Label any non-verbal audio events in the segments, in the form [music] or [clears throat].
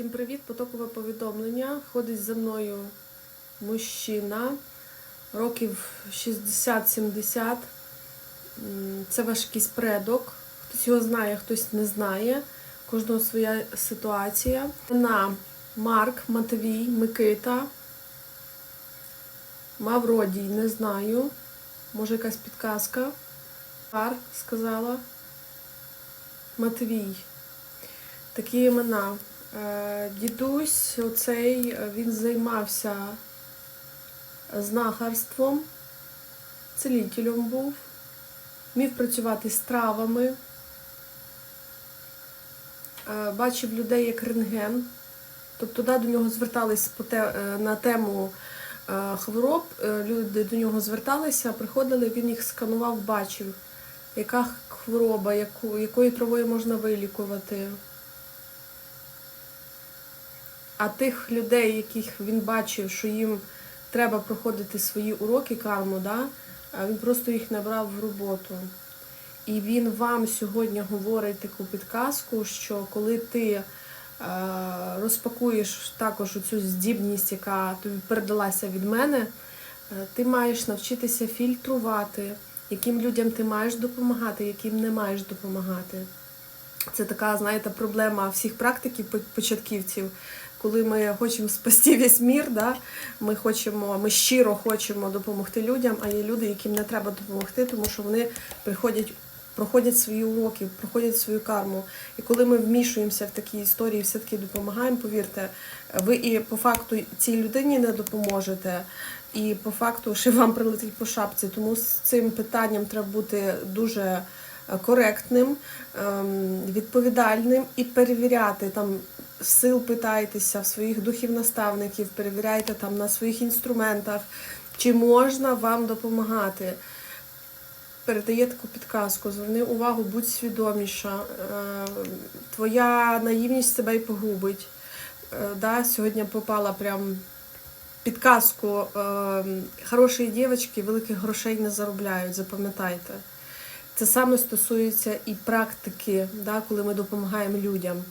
Всім привіт! Потокове повідомлення. Ходить за мною мужчина років 60-70. Це ваш якийсь предок. Хтось його знає, хтось не знає. Кожного своя ситуація. На Марк, Матвій, Микита. Мавродій, не знаю. Може якась підказка. Марк сказала. Матвій. Такі імена. Е, Дідусь, оцей, е, він займався знахарством, целітелем був, вмів працювати з травами, Е, бачив людей як рентген. Тобто да, до нього звертались е, на тему е, хвороб, е, люди до нього зверталися, приходили, він їх сканував, бачив, яка хвороба, яку, якою травою можна вилікувати. А тих людей, яких він бачив, що їм треба проходити свої уроки карму, да, він просто їх набрав в роботу. І він вам сьогодні говорить таку підказку, що коли ти е, розпакуєш також цю здібність, яка тобі передалася від мене, е, ти маєш навчитися фільтрувати, яким людям ти маєш допомагати, яким не маєш допомагати. Це така, знаєте, проблема всіх практиків початківців. Коли ми хочемо спасти весь мір, да? ми хочемо, ми щиро хочемо допомогти людям, а є люди, яким не треба допомогти, тому що вони приходять, проходять свої уроки, проходять свою карму. І коли ми вмішуємося в такі історії, все-таки допомагаємо, повірте, ви і по факту цій людині не допоможете, і по факту ще [laughs] вам прилетить по шапці. Тому з цим питанням треба бути дуже е, коректним, ем, відповідальним і перевіряти там. Сил питайтеся в своїх духів наставників, перевіряйте там на своїх інструментах, чи можна вам допомагати. Передає таку підказку, зверни увагу, будь свідоміша. Е, Твоя наївність себе і погубить. Е, Да, сьогодні попала прям підказку. е, Хороші дівчатки великих грошей не заробляють, запам'ятайте. Це саме стосується і практики, да, коли ми допомагаємо людям.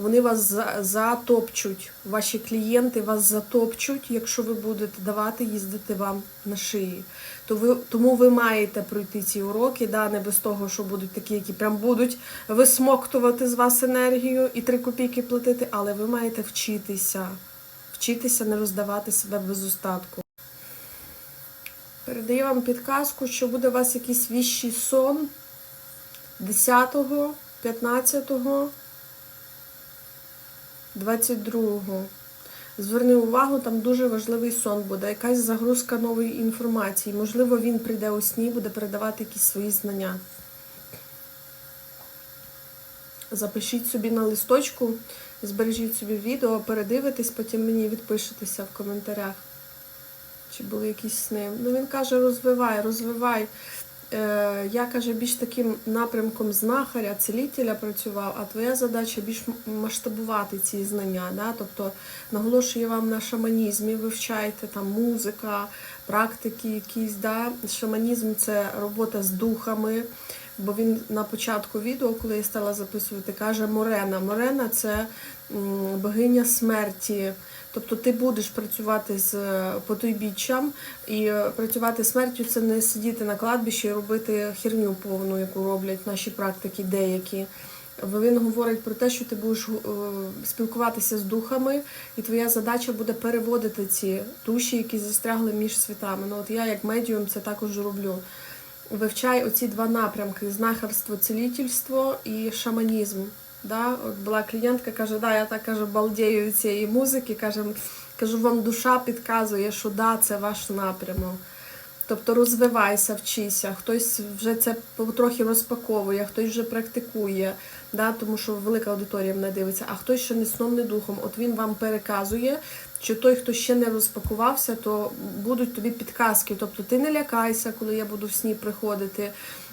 Вони вас затопчуть, ваші клієнти вас затопчуть, якщо ви будете давати їздити вам на шиї. То ви, тому ви маєте пройти ці уроки, да, не без того, що будуть такі, які прям будуть висмоктувати з вас енергію і три копійки платити, але ви маєте вчитися, вчитися не роздавати себе без остатку. Передаю вам підказку, що буде у вас якийсь віщий сон 10, 15, 22. Зверни увагу, там дуже важливий сон буде, якась загрузка нової інформації. Можливо, він прийде у сні, буде передавати якісь свої знання. Запишіть собі на листочку, збережіть собі відео, передивитесь, потім мені відпишетеся в коментарях. Чи були якісь сни. Ну, він каже, розвивай, розвивай. Е, я каже, більш таким напрямком знахаря, цілітеля працював, а твоя задача більш масштабувати ці знання. Да? Тобто наголошую вам на шаманізмі, вивчайте там музика, практики якісь. Да? Шаманізм це робота з духами. Бо він на початку відео, коли я стала записувати, каже Морена. Морена це богиня смерті. Тобто ти будеш працювати з е, потойбіччям, і е, працювати смертю це не сидіти на кладбищі і робити херню повну, яку роблять наші практики деякі. Він говорить про те, що ти будеш е, спілкуватися з духами, і твоя задача буде переводити ці душі, які застрягли між світами. Ну от я, як медіум, це також роблю. Вивчай оці два напрямки: знахарство, цілітельство і шаманізм. Да? От була клієнтка, каже, да, я так каже, балдею цієї музики. Каже, кажу, вам душа підказує, що да, це ваш напрямок. Тобто розвивайся, вчися. Хтось вже це потрохи розпаковує, хтось вже практикує, да, тому що велика аудиторія мене дивиться, а хтось ще не сном, не духом. От він вам переказує, що той, хто ще не розпакувався, то будуть тобі підказки. Тобто ти не лякайся, коли я буду в сні приходити.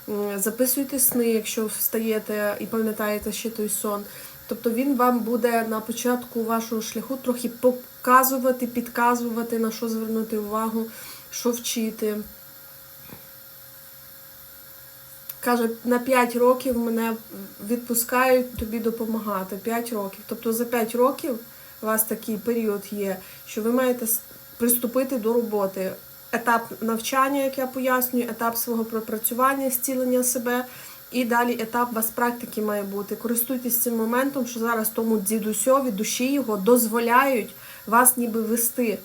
М, Записуйте сни, якщо встаєте і пам'ятаєте ще той сон. Тобто він вам буде на початку вашого шляху трохи показувати, підказувати, на що звернути увагу, що вчити. Каже, на 5 років мене відпускають тобі допомагати. 5 років. Тобто за 5 років у вас такий період є, що ви маєте приступити до роботи. Етап навчання, як я пояснюю, етап свого пропрацювання, зцілення себе. І далі етап вас практики має бути. Користуйтесь цим моментом, що зараз тому дідусьові, душі його дозволяють вас ніби вести.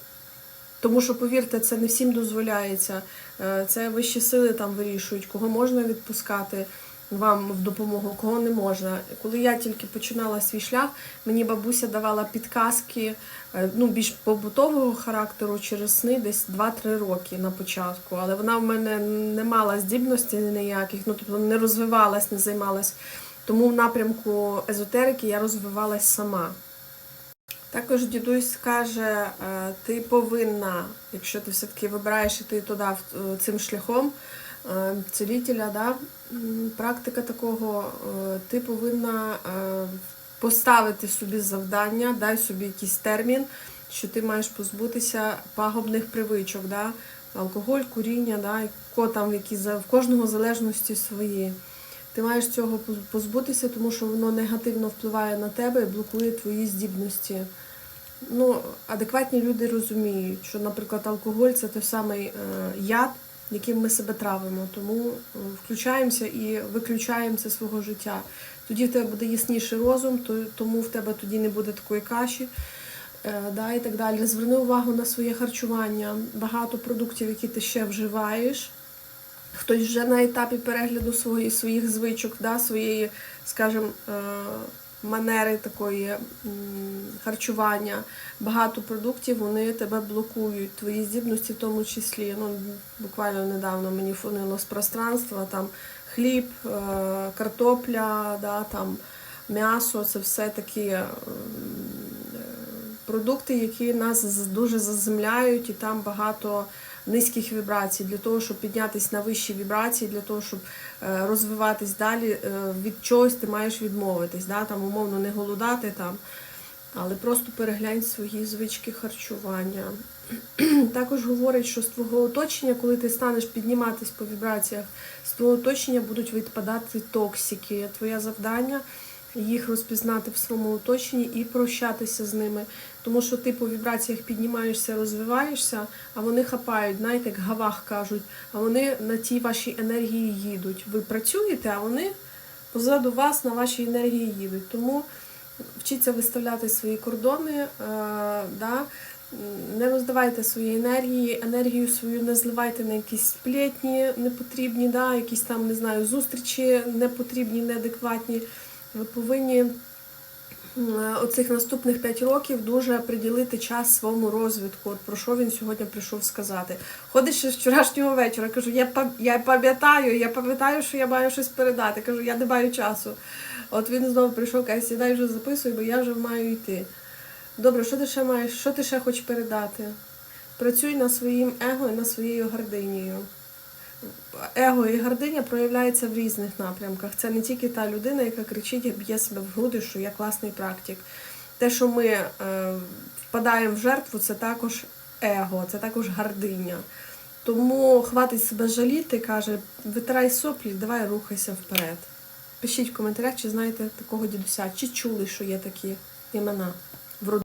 Тому що, повірте, це не всім дозволяється. Е, Це вищі сили там вирішують, кого можна відпускати вам в допомогу, кого не можна. Коли я тільки починала свій шлях, мені бабуся давала підказки е, ну, більш побутового характеру через сни десь 2-3 роки на початку. Але вона в мене не мала здібностей ніяких, ну тобто не розвивалась, не займалась. Тому в напрямку езотерики я розвивалась сама. Також дідусь каже, е, ти повинна, якщо ти все-таки вибираєш іти туди е, цим шляхом е, цілителя, да, практика такого, е, ти повинна е, поставити собі завдання, дай собі якийсь термін, що ти маєш позбутися пагубних привичок, да, алкоголь, куріння, да, ко там які в кожного залежності свої. Ти маєш цього позбутися, тому що воно негативно впливає на тебе і блокує твої здібності. Ну, адекватні люди розуміють, що, наприклад, алкоголь це той самий яд, яким ми себе травимо. Тому е, включаємося і виключаємо це свого життя. Тоді в тебе буде ясніший розум, тому в тебе тоді не буде такої каші. е, Да, і так далі. Зверни увагу на своє харчування. Багато продуктів, які ти ще вживаєш. Хтось вже на етапі перегляду свої, своїх звичок, да, своєї, скажімо, е, манери такої харчування. Багато продуктів вони тебе блокують, твої здібності в тому числі. Ну, буквально недавно мені фонило з пространства, там хліб, е, картопля, да, там, м'ясо це все такі е, продукти, які нас дуже заземляють, і там багато низьких вібрацій. Для того, щоб піднятися на вищі вібрації, для того, щоб е, розвиватись далі, е, від чогось ти маєш відмовитись. Да? Там, умовно, не голодати, там, але просто переглянь свої звички харчування. [clears throat] Також говорить, що з твого оточення, коли ти станеш підніматись по вібраціях, з твого оточення будуть відпадати токсики. Твоє завдання їх розпізнати в своєму оточенні і прощатися з ними. Тому що ти по вібраціях піднімаєшся, розвиваєшся, а вони хапають, знаєте, як гавах кажуть, а вони на тій вашій енергії їдуть. Ви працюєте, а вони позаду вас на вашій енергії їдуть. Тому вчіться виставляти свої кордони, е, да, не роздавайте свої енергії, енергію свою не зливайте на якісь сплетні непотрібні, да, якісь там, не знаю, зустрічі непотрібні, неадекватні. Ви повинні оцих наступних 5 років дуже приділити час своєму розвитку. От про що він сьогодні прийшов сказати. Ходиш з вчорашнього вечора. Кажу, я пам'ятаю, я пам'ятаю, що я маю щось передати. Кажу, я не маю часу. От він знову прийшов, каже, сідай вже записуй, бо я вже маю йти. Добре, що ти ще маєш? Що ти ще хочеш передати? Працюй над своїм его і над своєю гординею. Его і гординя проявляється в різних напрямках. Це не тільки та людина, яка кричить б'є себе в груди, що я класний практик. Те, що ми е, впадаємо в жертву, це також его, це також гординя. Тому хватить себе жаліти, каже, витирай соплі, давай рухайся вперед. Пишіть в коментарях, чи знаєте такого дідуся, чи чули, що є такі імена в роду.